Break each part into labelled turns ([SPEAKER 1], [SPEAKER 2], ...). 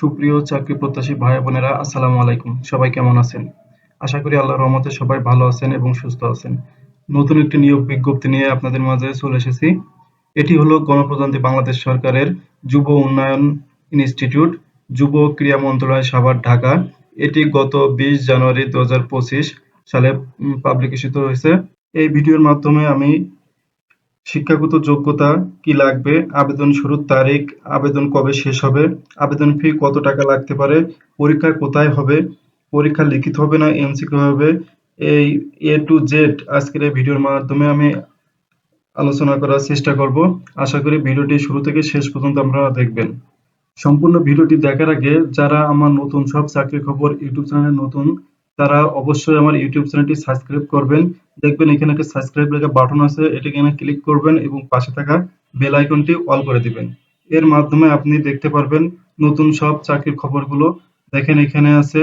[SPEAKER 1] সুপ্রিয় চাকরি প্রত্যাশী ভাই বোনেরা, আসসালামু আলাইকুম। সবাই কেমন আছেন? আশা করি আল্লাহর রহমতে সবাই ভালো আছেন এবং সুস্থ আছেন। নতুন একটি নিয়োগ বিজ্ঞপ্তি নিয়ে আপনাদের মাঝে চলে এসেছি। এটি হলো গণপ্রজাতন্ত্রী বাংলাদেশ সরকারের যুব উন্নয়ন ইনস্টিটিউট, যুব ক্রীড়া মন্ত্রণালয় সাভার, ঢাকা। এটি গত বিশ জানুয়ারি দু হাজার পঁচিশ সালে পাবলিকেশিত হয়েছে। এই ভিডিওর মাধ্যমে আমি শিক্ষাগত যোগ্যতা কি লাগবে? আবেদন শুরুর তারিখ, আবেদন কবে শেষ হবে? আবেদন ফি কত টাকা লাগতে পারে? পরীক্ষা কোথায় হবে? পরীক্ষা লিখিত হবে না এমসিকিউ হবে? এই এ টু জেড আজকের এই ভিডিওর মাধ্যমে আমি আলোচনা করার চেষ্টা করব। আশা করি ভিডিওটি শুরু থেকে শেষ পর্যন্ত আপনারা দেখবেন। সম্পূর্ণ ভিডিওটি দেখার আগে যারা আমার নতুন সব চাকরি খবর ইউটিউব চ্যানেলে নতুন তারা অবশ্যই আমার ইউটিউব চ্যানেলটি সাবস্ক্রাইব করবেন। দেখবেন এখানে একটা সাবস্ক্রাইব লেখা বাটন আছে এটাকে এখানে ক্লিক করবেন এবং পাশে থাকা বেল আইকনটি অল করে দিবেন। এর মাধ্যমে আপনি দেখতে পারবেন নতুন সব চাকরির খবরগুলো। দেখেন এখানে আছে,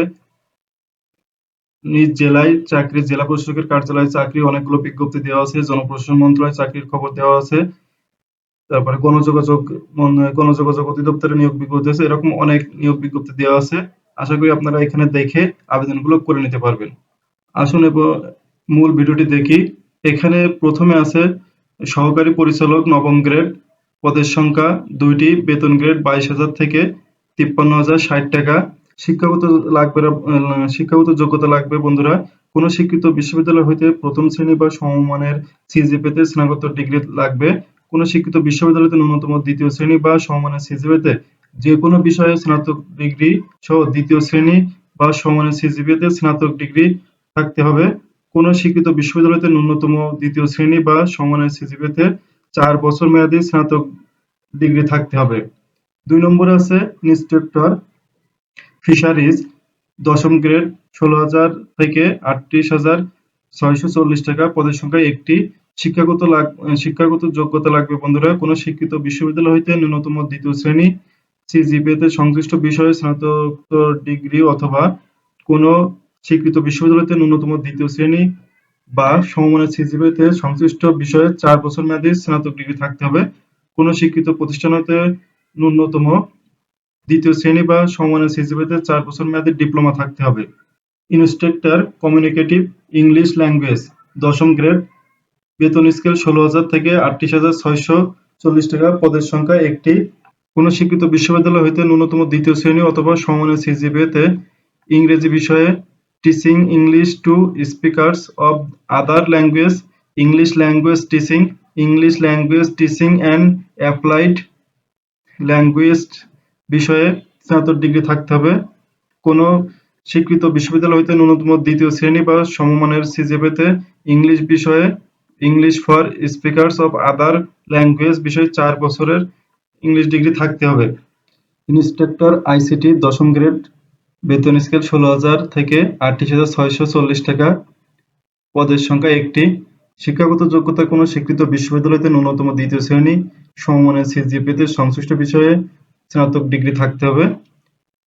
[SPEAKER 1] নিজ জেলায় চাকরি, জেলা প্রশাসকের কার্যালয়ে চাকরি, অনেকগুলো বিজ্ঞপ্তি দেওয়া আছে, জনপ্রশাসন মন্ত্রণালয়ে চাকরির খবর দেওয়া আছে। তারপরে গণযোগাযোগ গণযোগাযোগ অধিদপ্তরে নিয়োগ বিজ্ঞপ্তি আছে, এরকম অনেক নিয়োগ বিজ্ঞপ্তি দেওয়া আছে। আশা করি আপনারা এখানে দেখে আবেদনগুলো করে নিতে পারবেন। আসুন এবার মূল ভিডিওটি দেখি। এখানে প্রথমে আছে সহকারী পরিচালক নবম গ্রেড, পদের সংখ্যা দুইটি, বেতন গ্রেড বাইশ হাজার থেকে তিপ্পান্ন হাজার ষাট টাকা। শিক্ষাগত লাগবে, শিক্ষাগত যোগ্যতা লাগবে বন্ধুরা। কোন শিক্ষিত বিশ্ববিদ্যালয় হইতে প্রথম শ্রেণি বা সমমানের সিজিপিতে স্নাতকোত্তর ডিগ্রি লাগবে। কোন শিক্ষিত বিশ্ববিদ্যালয়তে ন্যূনতম দ্বিতীয় শ্রেণি বা সমমানের সিজিপিতে যে কোনো বিষয়ে স্নাতক ডিগ্রি সহ দ্বিতীয় শ্রেণি বা সমমানের সিজিপিতে স্নাতক ডিগ্রি থাকতে হবে। কোন শিক্ষিত বিশ্ববিদ্যালয়তে ন্যূনতম দ্বিতীয় শ্রেণি বা সমমানের সিজিপিতে চার বছর মেয়াদী স্নাতক ডিগ্রি থাকতে হবে। দুই নম্বরে আছে ইন্সট্রাক্টর ফিশারিজ দশম গ্রেড ষোলো হাজার থেকে আটত্রিশ হাজার ছয়শো চল্লিশ টাকা পদের সংখ্যা একটি। শিক্ষাগত শিক্ষাগত যোগ্যতা লাগবে বন্ধুরা। কোনো শিক্ষিত বিশ্ববিদ্যালয় হইতে ন্যূনতম দ্বিতীয় শ্রেণি সিজিপিএতে সংশ্লিষ্ট বিষয়ে স্নাতকোত্তর ডিগ্রি অথবা কোনো স্বীকৃত বিশ্ববিদ্যালয়তে ন্যূনতম দ্বিতীয় শ্রেণি বা সমমানের সিজিপিএতে সংশ্লিষ্ট বিষয়ে চার বছর মেয়াদী স্নাতক ডিগ্রি থাকতে হবে। কোনো শিক্ষিত প্রতিষ্ঠান হইতে ন্যূনতম দ্বিতীয় শ্রেণি বা সমমানের সিজিপিতে চার বছর মেয়াদী ডিপ্লোমা থাকতে হবে। ইনস্ট্রাক্টর কমিউনিকেটিভ ইংলিশ ল্যাঙ্গুয়েজ, দশম গ্রেড, বেতন স্কেল ষোলো হাজার থেকে আটত্রিশ হাজার ছয়শো চল্লিশ টাকা। পদের সংখ্যা একটি কোনো স্বীকৃত বিশ্ববিদ্যালয় হইতে ন্যূনতম দ্বিতীয় শ্রেণি অথবা সমমানের সিজিপিতে ইংরেজি বিষয়ে teaching English to speakers of other language English language teaching English language teaching and applied language বিষয়ে স্নাতক ডিগ্রি থাকতে হবে। কোনো স্বীকৃত বিশ্ববিদ্যালয় হইতে ন্যূনতম দ্বিতীয় শ্রেণি বা সমমানের সিজিপিতে ইংলিশ বিষয়ে English for speakers of other language বিষয়ে চার বছরের ইংলিশ ডিগ্রি থাকতে হবে। ইন্সট্রাক্টর আইসিটি দশম গ্রেড বেতন স্কেল ষোলো হাজার থেকে আটত্রিশ হাজার ছয়শো চল্লিশ টাকা। পদের সংখ্যা একটি। শিক্ষাগত যোগ্যতা কোনো স্বীকৃত বিশ্ববিদ্যালয়তে ন্যূনতম দ্বিতীয় শ্রেণি, সমমানের সিজিপিতে সংশ্লিষ্ট বিষয়ে স্নাতক ডিগ্রি থাকতে হবে।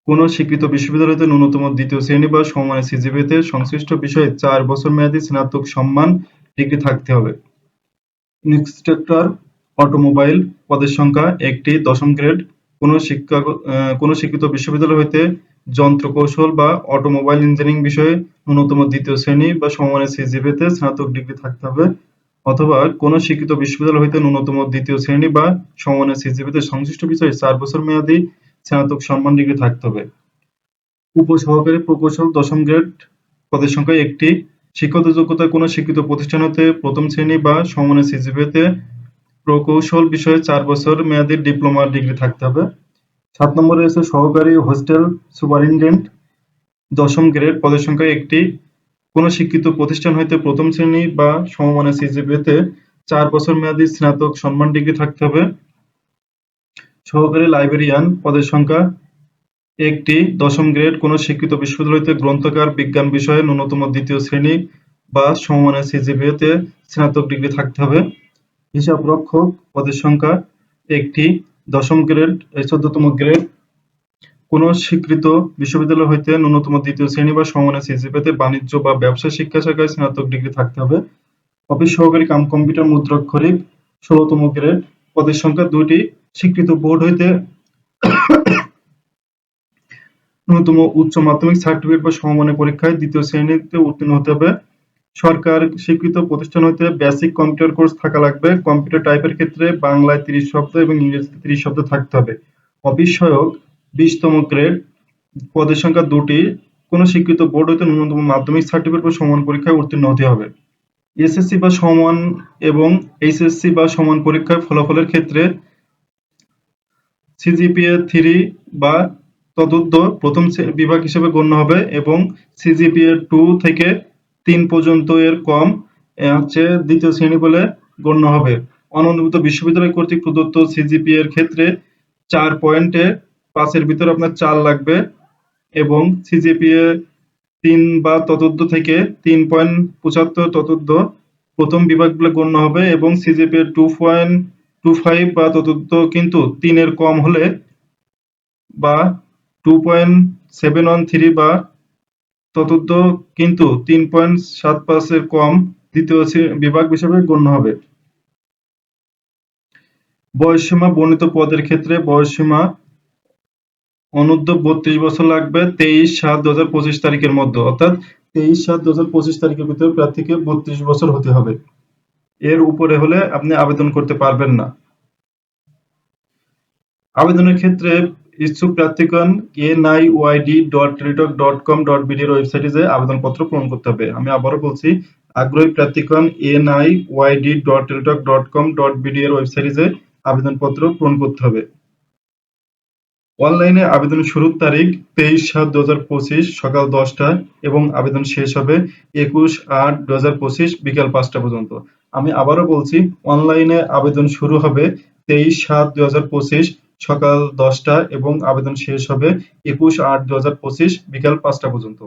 [SPEAKER 1] কোনো স্বীকৃত বিশ্ববিদ্যালয়তে ন্যূনতম দ্বিতীয় শ্রেণি বা সমমানের সিজিপিতে সংশ্লিষ্ট বিষয়ে চার বছর মেয়াদী স্নাতক সম্মান ডিগ্রি থাকতে হবে। ইনস্ট্রাক্টর অটোমোবাইল পদের সংখ্যা একটি দশম গ্রেড। কোনো শিক্ষা কোনো শিক্ষিত বিশ্ববিদ্যালয় হইতে যন্ত্র কৌশল বা অটোমোবাইল ইঞ্জিনিয়ারিং বিষয়ে ন্যূনতম দ্বিতীয় শ্রেণি বা সমমানের সিজিপিতে স্নাতক ডিগ্রি থাকতে হবে। অথবা কোনো শিক্ষিত বিশ্ববিদ্যালয় হইতে ন্যূনতম দ্বিতীয় শ্রেণি বা সমমানের সিজিপিতে সংশ্লিষ্ট বিষয়ে চার বছর মেয়াদী স্নাতক সম্মান ডিগ্রি থাকতে হবে। উপসহকারী প্রকৌশল দশম গ্রেড পদের সংখ্যা একটি। শিক্ষাগত যোগ্যতা কোনো শিক্ষিত প্রতিষ্ঠান হতে প্রথম শ্রেণি বা সমমানের সিজিপিতে প্রকৌশল বিষয়ে চার বছর মেয়াদী ডিপ্লোমা ডিগ্রি থাকতে হবে। সাত নম্বরে রয়েছে সহকারী হোস্টেল সুপারিনটেন্ডেন্ট দশম গ্রেড পদের সংখ্যা একটি। কোনো শিক্ষিত প্রতিষ্ঠান হইতে প্রথম শ্রেণি বা সমমানের সিজিপিতে চার বছর মেয়াদী স্নাতক সম্মান ডিগ্রি থাকতে হবে। সহকারী লাইব্রেরিয়ান পদের সংখ্যা একটি। দশম গ্রেড কোনো শিক্ষিত বিশ্ববিদ্যালয় হইতে গ্রন্থকার, বিজ্ঞান বিষয়ে ন্যূনতম দ্বিতীয় শ্রেণি বা সমমানের সিজিপিএতে স্নাতক ডিগ্রি থাকতে হবে। হিসাব রক্ষক পদের সংখ্যা একটি দশম গ্রেড চোদ্দতম গ্রেড। কোন স্বীকৃত বিশ্ববিদ্যালয় হইতে ন্যূনতম দ্বিতীয় শ্রেণি বা সমমানের সিজিপিএতে বাণিজ্য বা ব্যবসা, শিক্ষা শাখায় স্নাতক ডিগ্রি থাকতে হবে। অফিস সহকারী কাম কম্পিউটার মুদ্রাক্ষরিক ষোলতম গ্রেড। পদের সংখ্যা দুইটি। স্বীকৃত বোর্ড হইতে ন্যূনতম উচ্চ মাধ্যমিক সার্টিফিকেট বা সমমানের পরীক্ষায় দ্বিতীয় শ্রেণীতে উত্তীর্ণ হতে হবে। সরকার স্বীকৃত প্রতিষ্ঠান হতে বেসিক কম্পিউটার কোর্স থাকা লাগবে। কম্পিউটার টাইপের ক্ষেত্রে বাংলায় তিরিশ শব্দ এবং ইংরেজিতে তিরিশ শব্দ থাকতে হবে। সহায়ক বিশতম গ্রেড পদের সংখ্যা দুটি। কোন স্বীকৃত বোর্ড হতে ন্যূনতম মাধ্যমিক সার্টিফিকেট বা সমান পরীক্ষায় উত্তীর্ণ হতে হবে। এসএসসি বা সমান এবং এইচএসসি বা সমান পরীক্ষার ফলাফলের ক্ষেত্রে সিজিপিএ থ্রি বা তদুর্ধ্ব প্রথম বিভাগ হিসেবে গণ্য হবে এবং সিজিপিএ টু থেকে তিন পর্যন্ত এর কম হচ্ছে দ্বিতীয় শ্রেণি বলে গণ্য হবে। অননুমোদিত বিশ্ববিদ্যালয় কর্তৃক প্রদত্ত সিজিপিএ এর ক্ষেত্রে চার পয়েন্টে পাঁচের ভিতরে আপনার চার লাগবে এবং সিজিপিএ তিন বা ততোর্ধ্ব থেকে তিন পয়েন্ট পঁচাত্তর ততোর্ধ্ব প্রথম বিভাগ বলে গণ্য হবে এবং CGPA two point two five বা ততোর্ধ্ব কিন্তু তিনের কম হলে বা two point seven one three বা ততোর্ধ্ব কিন্তু তিন পয়েন্ট সাত পাঁচের কম দ্বিতীয় বিভাগ হিসেবে গণ্য হবে। বয়সসীমা বর্ণিত পদের ক্ষেত্রে বয়সসীমা অনূর্ধ্ব বত্রিশ বছর লাগবে তেইশ সাত দু হাজার পঁচিশ তারিখের মধ্যে, অর্থাৎ তেইশ সাত দু হাজার পঁচিশ তারিখের ভিতরে প্রার্থীকে বত্রিশ বছর হতে হবে। এর উপরে হলে আপনি আবেদন করতে পারবেন না। আবেদনের ক্ষেত্রে ইচ্ছুক প্রার্থীগণ NIYD dot Teletalk dot com dot BD এর ওয়েবসাইটে যে আবেদনপত্র পূরণ করতে হবে। আমি আবারও বলছি, আগ্রহী প্রার্থীগণ NIYD dot Teletalk dot com dot BD এর ওয়েবসাইটে যে আবেদনপত্র পূরণ করতে হবে। অনলাইনে আবেদন শুরুর তারিখ তেইশ সাত দু হাজার পঁচিশ সকাল দশটা এবং আবেদন শেষ হবে একুশ আট দু হাজার পঁচিশ বিকাল পাঁচটা পর্যন্ত। আমি আবারও বলছি, অনলাইনে আবেদন শুরু হবে তেইশ সাত দু হাজার পঁচিশ সকাল দশটা এবং আবেদন শেষ হবে একুশ আট দু হাজার পঁচিশ বিকাল পাঁচটা পর্যন্ত।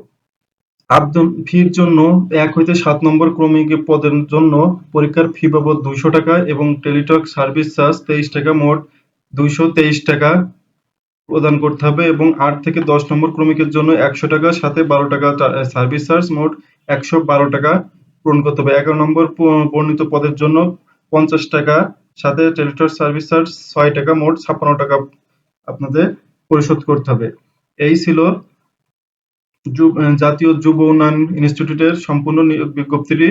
[SPEAKER 1] আবেদন ফির জন্য এক হইতে সাত নম্বর ক্রমিক পদের জন্য পরীক্ষার ফি বাবদ দুইশো টাকা এবং টেলিটক সার্ভিস চার্জ তেইশ টাকা, মোট দুইশো তেইশ টাকা প্রদান করতে হবে এবং আট থেকে দশ নম্বর ক্রমিকের জন্য একশো টাকা, সাথে বারো টাকা সার্ভিস চার্জ, মোট একশো বারো টাকা পূরণ করতে হবে। এগারো নম্বর বর্ণিত পদের জন্য পঞ্চাশ টাকা সাথে টেলিটর সার্ভিস চার্জ ছয় টাকা, মোট ছাপ্পান্ন টাকা আপনাদের পরিশোধ করতে হবে। এই ছিল জাতীয় যুব উন্নয়ন ইনস্টিটিউটের সম্পূর্ণ বিজ্ঞপ্তিটি।